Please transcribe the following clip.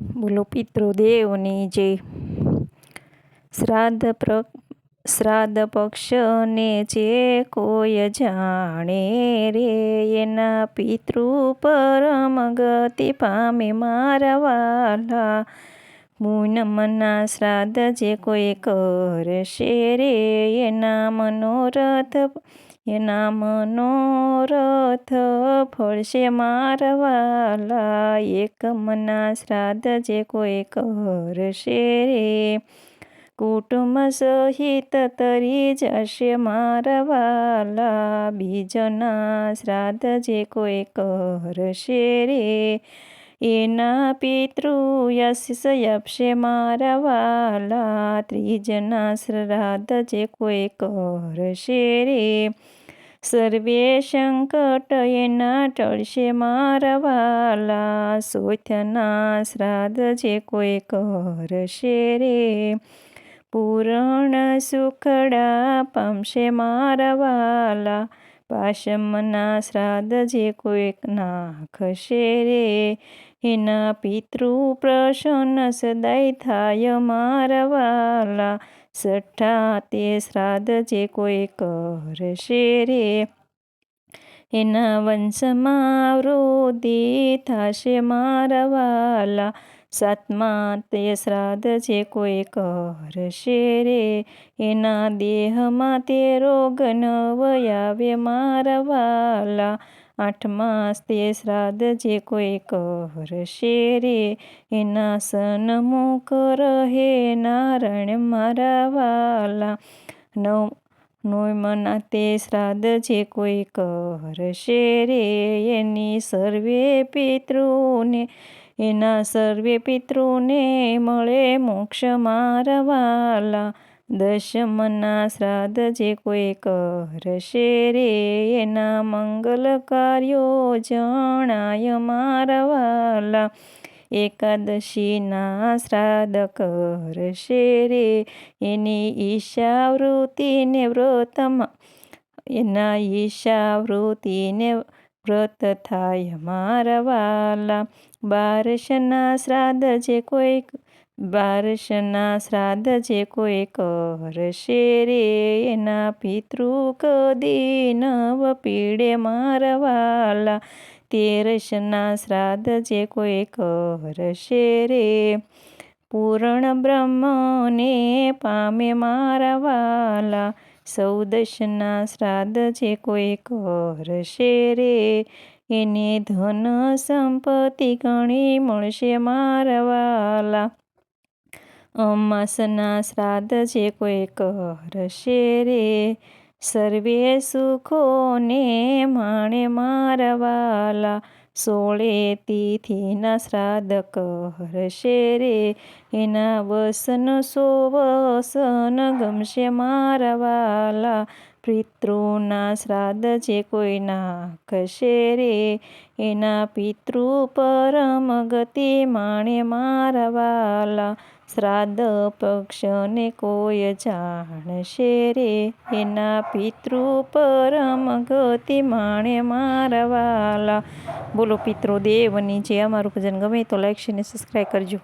બોલો, પિતૃદેવની જે શ્રાદ્ધ પ્ર, શ્રાદ્ધ પક્ષને જે કોઈ જાણે રે, એના પિતૃ પરમ ગતિ પામે મારા વાલા. પૂનમના શ્રાદ્ધ જે કોઈ કરશે રે, એના મનોરથ એના મનોરથ ફળશે મારવાલા એક મના શ્રાદ્ધ જે કોઈ કરશે રે. કુટુંબ સહિત તરી જશે મારવાલા બીજના શ્રાદ્ધ જે કોઈ કરશે રે. એના પિતૃ આશીષ આપશે મારા વાલા ત્રીજના શ્રાદ્ધ જે કોઈ કરશે રે. સર્વે સંકટ એના ટળશે મારા વાલા સોથના શ્રાદ્ધ જે કોઈ કરશે રે. પૂરણ સુખડા પામશે મારા વાલા પાશમના શ્રાદ્ધ જે કોઈ નાખશે રે એના પિતૃ પ્રસન્ન સદાય થાય મારા વાલા. સઠ્ઠા તે શ્રાદ્ધ જે કોઈ કરશે રે એના વંશમાં વૃદ્ધિ થશે મારા વાલા. સાતમા તે શ્રાદ્ધ જે કોઈ કરશે રે, એના દેહમાં તે રોગ નવ આવે મારા વાલા આઠમા તે શ્રાદ્ધ જે કોઈ કરશે રે, એના સન્મુખ રહે નારાયણ મારા વાલા નવ નોયમના તે શ્રાદ્ધ જે કોઈ કરશે રે, એની સર્વે પિતૃને એના સર્વે પિતૃને મળે મોક્ષ મારવાલા. દશમના શ્રાદ્ધ જે કોઈ કરશે રે એના મંગલ કાર્યો જણાય મારવાલા. એકાદશીના શ્રાદ્ધ કરશે રે એની ઈશાવૃત્તિને વ્રતમાં, એના ઈશાવૃત્તિને વ્રત થાય મારા વાલા બારસના શ્રાદ્ધ જે કોઈ બારસના શ્રાદ્ધ જે કોઈ કરશે રે એના પિતૃ કદી નવ પીડે મારવાલા. તેરસના શ્રાદ્ધ જે કોઈ કરશે રે, પૂર્ણ બ્રહ્મને પામે મારવાલા. સૌદશના શ્રાદ્ધ જે કોઈ કરશે રે એને ધન સંપત્તિ ઘણી મળશે મારવાલા અમાસના શ્રાદ્ધ જે કોઈ કરશે રે, સર્વે સુખોને માણે મારા વાલા. સોળે તિથિના શ્રાદ્ધ કરશે રે. એના વસન સો વસન ગમશે મારા વાલા. પિતૃના શ્રાદ્ધ જે કોઈ નાખશે રે. એના પિતૃ પરમ ગતિ માણે મારા વાલા શ્રાદ્ધ પક્ષને કોઈ જાણશે રે એના પિતૃ પરમ ગતિ માણે મારા વાલા બોલો પિતૃદેવની જે અમારું ભજન ગમે તો લાઈક શેર ને સબસ્ક્રાઈબ કરજો.